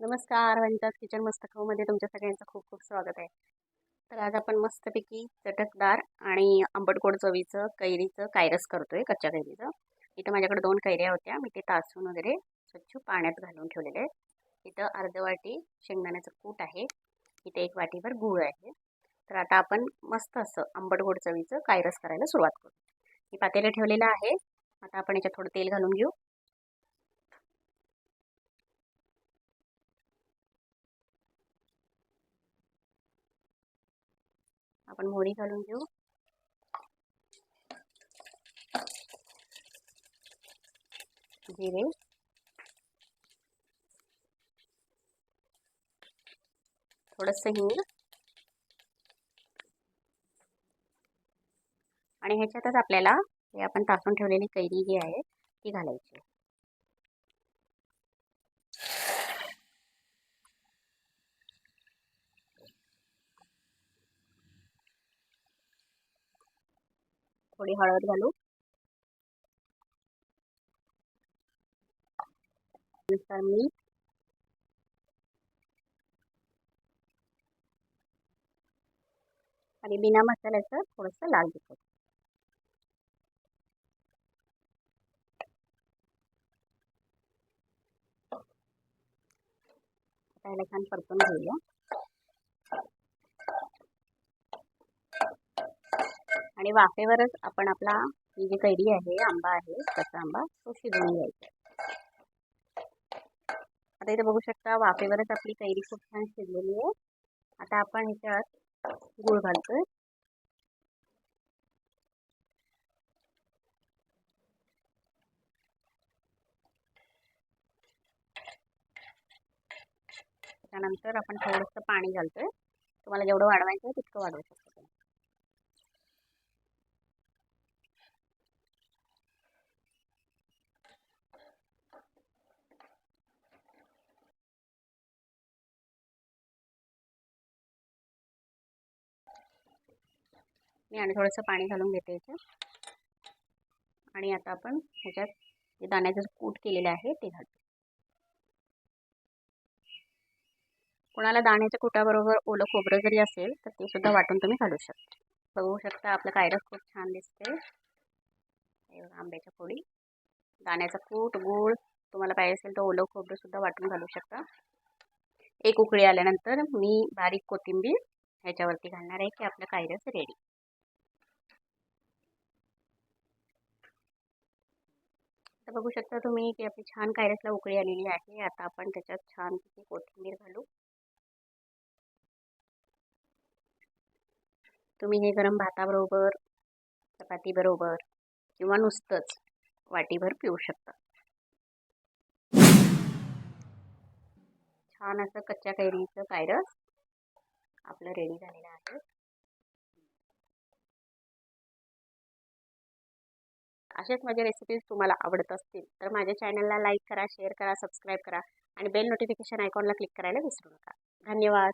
नमस्कार वनिताज किचन मस्त खाऊमध्ये तुमच्या सगळ्यांचं खूप खूप स्वागत आहे. तर आज आपण मस्तपैकी चटकदार आणि आंबटगोड चवीचं कैरीचं कायरस करतोय कच्च्या कैरीचं. इथं माझ्याकडे दोन कैऱ्या होत्या मी ते तासून वगैरे स्वच्छ पाण्यात घालून ठेवलेले आहेत. इथं अर्ध वाटी शेंगदाण्याचं कूट आहे. इथे एक वाटीभर गूळ आहे. तर आता आपण मस्त असं आंबट गोड चवीचं कायरस करायला सुरुवात करू. मी पातेलं ठेवलेलं आहे. आता आपण याच्यात थोडं तेल घालून घेऊ. आपण मोहरी घालून घेऊ. जिरे. थोडस हिंग. आणि ह्याच्यातच आपल्याला हे आपण टाकून ठेवलेली कैरी जी आहे ती घालायची. थोडी हळद घालू. नुसार मीठ आणि बिना मसाल्याचं थोडंसं लाल तिखट. त्याला छान परतून घेऊया. आणि वाफेवरच आपण आपला ही जी कैरी आहे आंबा आहे कच्चा आंबा तो शिजवून घ्यायचा. आता इथे बघू शकता वाफेवरच आपली कैरी खूप छान शिजलेली आहे. आता आपण ह्याच्यात गूळ घालतोय. त्यानंतर आपण थोडंसं पाणी घालतोय. तुम्हाला जेवढं वाढवायचं आहे तितकं वाढवू शकतो. मी आणि थोडंसं पाणी घालून घेते याचं आणि आता आपण ह्याच्यात जे दाण्याचं कूट केलेलं आहे ते घालतो कोणाला दाण्याच्या कुटाबरोबर ओलं खोबरं जरी असेल तर ते सुद्धा वाटून तुम्ही घालू शकता. बघू शकता आपलं कायरस खूप छान दिसते आंब्याच्या फोडी. दाण्याचा कूट गूळ तुम्हाला पाहिजे असेल तर ओलं खोबरं सुद्धा वाटून घालू शकता. एक उकळी आल्यानंतर मी बारीक कोथिंबीर ह्याच्यावरती घालणार आहे की आपलं कायरस रेडी आता बघू शकता तुम्ही की आपली छान कायरसला उकळी आलेली आहे. आता आपण त्याच्यात छान कोथिंबीर घालू. तुम्ही हे गरम भाताबरोबर चपातीबरोबर किंवा नुसतंच वाटीभर पिऊ शकता. छान असं कच्च्या कैरीचं कायरस आपलं रेडी झालेलं आहे. अशाच माझ्या रेसिपीज तुम्हाला आवडत असतील तर माझ्या चॅनलला लाईक करा शेअर करा सबस्क्राईब करा आणि बेल नोटिफिकेशन आयकॉनला क्लिक करायला विसरू नका. धन्यवाद.